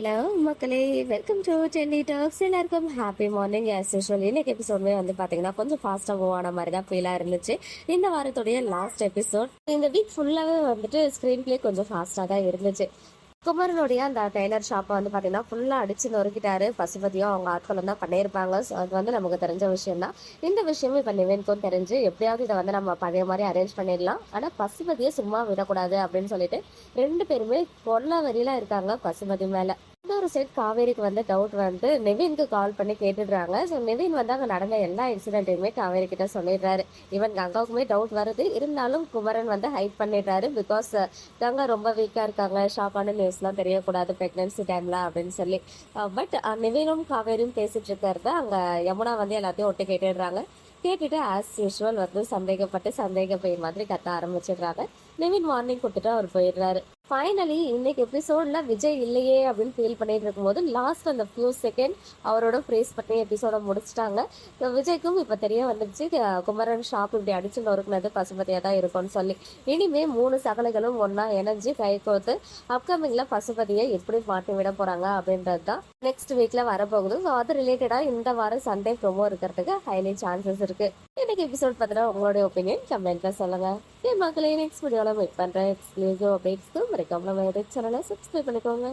Hello மக்களே. Welcome to Chennai talks எல்லாருக்கும் happy morning as usual இன்னைக்கு எபிசோடுமே வந்து பார்த்தீங்கன்னா கொஞ்சம் ஃபாஸ்ட்டாக மூவ் ஆன மாதிரி தான் ஃபீலாக இருந்துச்சு. இந்த வாரத்துடைய லாஸ்ட் எபிசோட் இந்த வீக் ஃபுல்லாகவே வந்துட்டு ஸ்க்ரீன் பிளே கொஞ்சம் ஃபாஸ்ட்டாக தான் இருந்துச்சு. குமரனுடைய அந்த டெய்லர் ஷாப்பை வந்து பார்த்தீங்கன்னா ஃபுல்லாக அடிச்சு நொறுக்கிட்டாரு. பசுபதியும் அவங்க ஆட்களும் தான் பண்ணியிருப்பாங்க. ஸோ அது வந்து நமக்கு தெரிஞ்ச விஷயம் தான் இந்த விஷயமும் இப்போ நிவேனுக்கும் தெரிஞ்சு எப்படியாவது இதை வந்து நம்ம பழைய மாதிரி அரேஞ்ச் பண்ணிடலாம். ஆனால் பசுபதியை சும்மா விடக்கூடாது அப்படின்னு சொல்லிட்டு ரெண்டு பேருமே கொல்ல வரியில இருக்காங்க பசுபதி மேலே. இன்னொரு சைட் காவேரிக்கு வந்து டவுட் வந்து நெவினுக்கு கால் பண்ணி கேட்டுடுறாங்க. ஸோ நெவின் வந்து அங்கே நடந்த எல்லா இன்சிடென்ட்டையுமே காவேரி கிட்ட சொல்லிடுறாரு. ஈவன் கங்காவுக்குமே டவுட் வருது. இருந்தாலும் குமரன் வந்து ஹைட் பண்ணிடுறாரு பிகாஸ் கங்கா ரொம்ப வீக்காக இருக்காங்க. ஷாக்கான நியூஸ்லாம் தெரியக்கூடாது ப்ரெக்னென்சி டைமில் அப்படின்னு சொல்லி. பட் நெவினும் காவேரியும் பேசிட்டு இருக்கிறத அங்கே யமுனா வந்து எல்லாத்தையும் ஒட்டு கேட்டுடுறாங்க. கேட்டுட்டு ஆஸ் யூஷுவல் வந்து சந்தேகப்பட்டு சந்தேக பெயின் மாதிரி கத்த ஆரம்பிச்சிடுறாங்க. நிவின் மார்னிங் கொடுத்துட்டு அவர் போயிடுறாரு. ஃபைனலி இன்னைக்கு எபிசோடில் விஜய் இல்லையே அப்படின்னு ஃபீல் பண்ணிட்டு இருக்கும்போது லாஸ்ட் அந்த ஃபியூ செகண்ட் அவரோட ஃப்ரேஸ் பண்ணி எபிசோடை முடிச்சிட்டாங்க. விஜய்க்கும் இப்போ தெரிய வந்துடுச்சு குமரன் ஷாப் இப்படி அடிச்சு நொறுக்குனது பசுபதியாக தான் இருக்கும்னு சொல்லி. இனிமே மூணு சகலைகளும் ஒன்றா இணைஞ்சு கை கோர்த்து அப்கமிங்கில் பசுபதியை எப்படி மாட்டி விட போகிறாங்க அப்படின்றது தான் நெக்ஸ்ட் வீக்கில் வரப்போகுது. ஸோ அது ரிலேட்டடாக இந்த வாரம் சண்டே ப்ரோமோ இருக்கிறதுக்கு ஹைலி சான்சஸ் இருக்குது இன்னைக்கு எபிசோட் பார்த்தீங்கன்னா உங்களுடைய ஒப்பீனியன் கமெண்ட்டில் சொல்லுங்கள் மக்களே நெக்ஸ்ட் வீடியோவில் வெயிட் பண்ணுறேன் எக்ஸ்க்ளூசிவ் அப்டேட்ஸ்க்கு மறக்காம நம்ம சேனலை சப்ஸ்கிரைப் பண்ணிக்கோங்க.